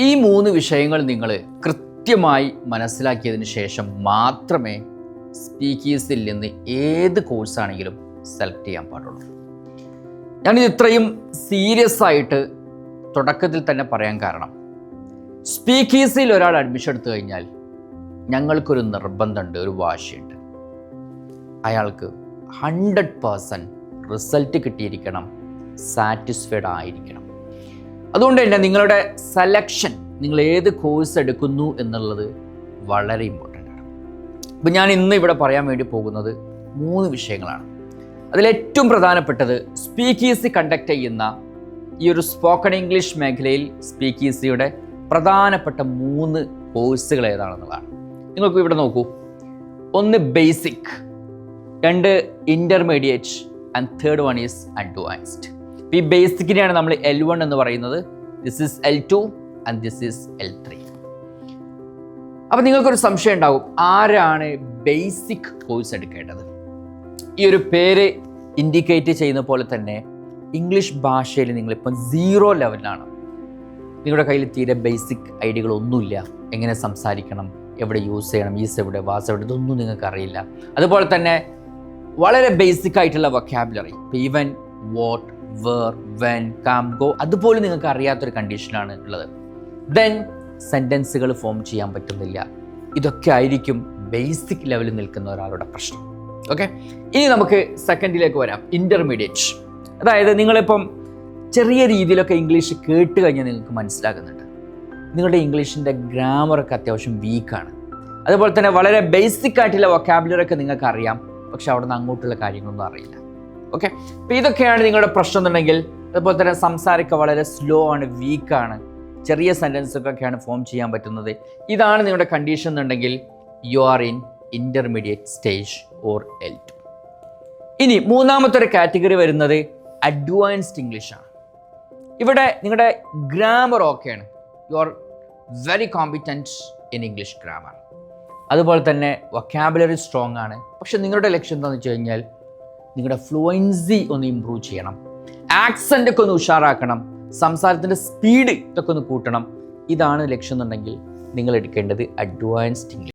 ഈ മൂന്ന് വിഷയങ്ങൾ നിങ്ങൾ കൃത്യമായി മനസ്സിലാക്കിയതിന് ശേഷം മാത്രമേ സ്പീക്കീസിൽ നിന്ന് ഏത് കോഴ്സാണെങ്കിലും സെലക്ട് ചെയ്യാൻ പാടുള്ളൂ. ഞാനിത് ഇത്രയും സീരിയസ് ആയിട്ട് തുടക്കത്തിൽ തന്നെ പറയാൻ കാരണം സ്പീക്കീസിൽ ഒരാൾ അഡ്മിഷൻ എടുത്തു കഴിഞ്ഞാൽ ഞങ്ങൾക്കൊരു നിർബന്ധമുണ്ട് ഒരു വാശിയുണ്ട്. അയാൾക്ക് ഹൺഡ്രഡ് പേഴ്സന്റ് റിസൾട്ട് കിട്ടിയിരിക്കണം സാറ്റിസ്ഫൈഡ് ആയിരിക്കണം. അതുകൊണ്ട് തന്നെ നിങ്ങളുടെ സെലക്ഷൻ നിങ്ങൾ ഏത് കോഴ്സ് എടുക്കുന്നു എന്നുള്ളത് വളരെ ഇമ്പോർട്ടന്റ് ആണ്. ഇപ്പം ഞാൻ ഇന്ന് ഇവിടെ പറയാൻ വേണ്ടി പോകുന്നത് മൂന്ന് വിഷയങ്ങളാണ്. അതിലേറ്റവും പ്രധാനപ്പെട്ടത് സ്പീക്കീസി കണ്ടക്ട് ചെയ്യുന്ന ഈ ഒരു സ്പോക്കൺ ഇംഗ്ലീഷ് മേഖലയിൽ സ്പീക്കീസിയുടെ പ്രധാനപ്പെട്ട മൂന്ന് കോഴ്സുകൾ ഏതാണെന്നുള്ളതാണ്. നിങ്ങൾക്ക് ഇവിടെ നോക്കൂ. ഒന്ന് ബേസിക് രണ്ട് intermediate and third one is advanced ഈ ബേസിക്കിനെയാണ് നമ്മൾ എൽ വൺ എന്ന് പറയുന്നത്. This is L two and this is L three അപ്പം നിങ്ങൾക്കൊരു സംശയം ഉണ്ടാകും ആരാണ് ബേസിക് കോഴ്സ് എടുക്കേണ്ടത്? ഈ ഒരു പേര് ഇൻഡിക്കേറ്റ് ചെയ്യുന്ന പോലെ തന്നെ ഇംഗ്ലീഷ് ഭാഷയിൽ നിങ്ങളിപ്പം സീറോ ലെവലിലാണ് നിങ്ങളുടെ കയ്യിൽ തീരെ ബേസിക് ഐഡിയകളൊന്നുമില്ല എങ്ങനെ സംസാരിക്കണം? എവിടെ യൂസ് ചെയ്യണം? ഈസ് എവിടെ? വാസ് എവിടെ? ഇതൊന്നും നിങ്ങൾക്ക് അറിയില്ല. അതുപോലെ തന്നെ വളരെ ബേസിക് ആയിട്ടുള്ള vocabulary even what where when come go അതുപോലും നിങ്ങൾക്ക് അറിയാത്തൊരു കണ്ടീഷനാണ് ഉള്ളത്. ദെൻ സെന്റൻസുകൾ ഫോം ചെയ്യാൻ പറ്റുന്നില്ല. ഇതൊക്കെ ആയിരിക്കും ബേസിക് ലെവലിൽ നിൽക്കുന്ന ഒരാളുടെ പ്രശ്നം. ഓക്കെ ഇനി നമുക്ക് സെക്കൻഡിലേക്ക് വരാം. ഇന്റർമീഡിയറ്റ് അതായത് നിങ്ങളിപ്പം ചെറിയ രീതിയിലൊക്കെ ഇംഗ്ലീഷ് കേട്ട് കഴിഞ്ഞാൽ നിങ്ങൾക്ക് മനസ്സിലാകുന്നുണ്ട്. നിങ്ങളുടെ ഇംഗ്ലീഷിന്റെ ഗ്രാമറൊക്കെ അത്യാവശ്യം വീക്കാണ് അതുപോലെ തന്നെ വളരെ ബേസിക് ആയിട്ടുള്ള വൊക്കാബുലറി ഒക്കെ നിങ്ങൾക്ക് അറിയാം പക്ഷെ അവിടെ നിന്ന് അങ്ങോട്ടുള്ള കാര്യങ്ങളൊന്നും അറിയില്ല. ഓക്കെ അപ്പോൾ ഇതൊക്കെയാണ് നിങ്ങളുടെ പ്രശ്നം എന്നുണ്ടെങ്കിൽ അതുപോലെ തന്നെ സംസാരമൊക്കെ വളരെ സ്ലോ ആണ് വീക്കാണ് ചെറിയ സെന്റൻസൊക്കെയാണ് ഫോം ചെയ്യാൻ പറ്റുന്നത്. ഇതാണ് നിങ്ങളുടെ കണ്ടീഷൻ എന്നുണ്ടെങ്കിൽ you are in intermediate stage or L two ഇനി മൂന്നാമത്തെ ഒരു കാറ്റഗറി വരുന്നത് അഡ്വാൻസ്ഡ് ഇംഗ്ലീഷാണ് ഇവിടെ നിങ്ങളുടെ ഗ്രാമർ ഓക്കെയാണ് you are very competent in English grammar അതുപോലെ തന്നെ വൊക്കാബുലറി സ്ട്രോങ് ആണ്. പക്ഷെ നിങ്ങളുടെ ലക്ഷ്യം എന്താണെന്ന് വെച്ച് കഴിഞ്ഞാൽ നിങ്ങളുടെ ഫ്ലുവൻസി ഒന്ന് ഇമ്പ്രൂവ് ചെയ്യണം. ആക്സന്റ് ഒക്കെ ഒന്ന് ഉഷാറാക്കണം. സംസാരത്തിന്റെ സ്പീഡ് ഇതൊക്കെ ഒന്ന് കൂട്ടണം. ഇതാണ് ലക്ഷ്യം എന്നുണ്ടെങ്കിൽ നിങ്ങൾ എടുക്കേണ്ടത് അഡ്വാൻസ്ഡ് ഇംഗ്ലീഷ്